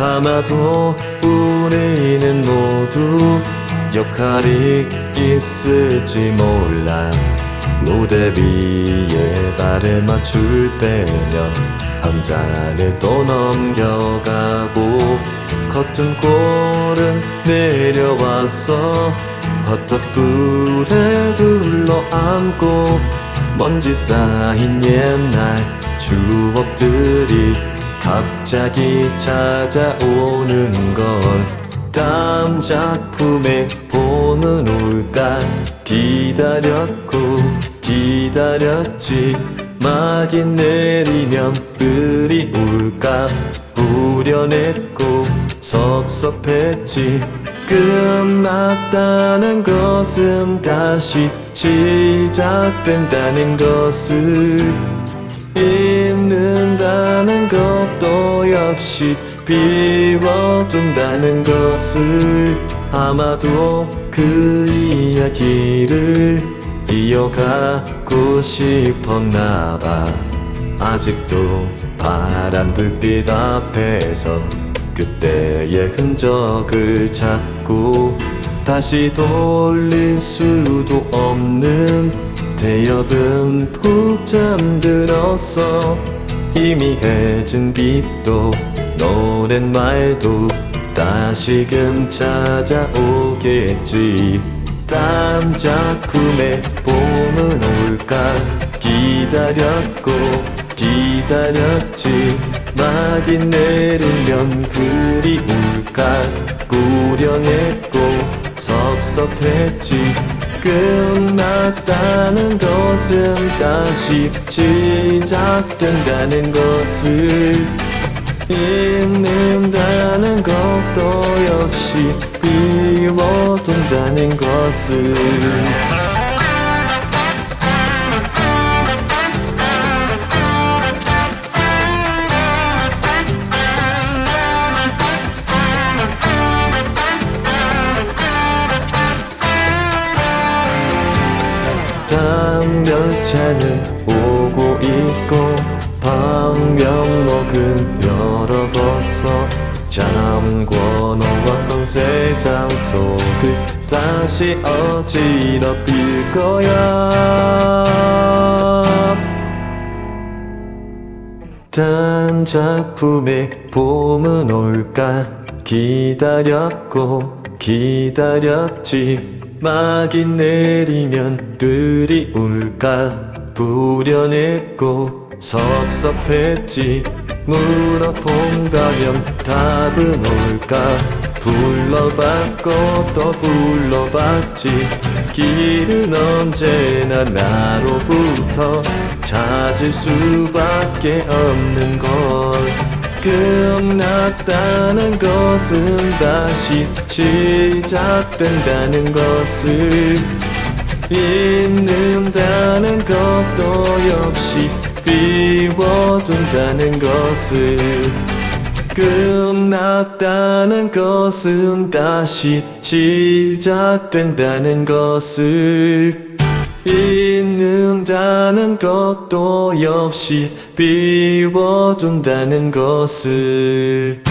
아마도 우리는 모두 역할이 있을지 몰라. 무대 위에 발을 맞출 때면 한 잔을 또 넘겨가고 커튼 꼴은 내려왔어 버터불에 둘러앉고 먼지 쌓인 옛날 추억들이 갑자기 찾아오는 걸 다음 작품의 봄은 올까? 기다렸고 기다렸지. 막이 내리면 을이 올까? 우려냈고 섭섭했지. 끝났다는 것은 다시 시작된다는 것을 잊는다는 것도 역시 비워둔다는 것을 아마도 그 이야기를 이어가고 싶었나봐. 아직도 파란 불빛 앞에서 그때의 흔적을 찾고 다시 돌릴 수도 없는 대역은 푹 잠들었어 희미해진 빛도 노랫말도 다시금 찾아오겠지. 다음 작품의 봄은 올까? 기다렸고 기다렸지. 막이 내리면 그리 울까? 꾸려냈고 섭섭했지 끝났다는 것은 다시 시작된다는 것을 잊는다는 것도 역시 비워둔다는 것을 열차는 오고 있고 방명록은 열어뒀어 잠궈 놓았던 세상 속을 다시 어지럽힐 거야. 단 작품의 봄은 올까 기다렸고 기다렸지. 막이 내리면 들이 울까? 부려냈고 섭섭했지. 물어본다면 답은 올까? 불러봤고 또 불러봤지. 길은 언제나 나로부터 찾을 수밖에 없는 걸 끝났다는 것은 다시 시작된다는 것을 잊는다는 것도 역시 비워둔다는 것을 끝났다는 것은 다시 시작된다는 것을 잊는다는 것도 역시 비워둔다는 것을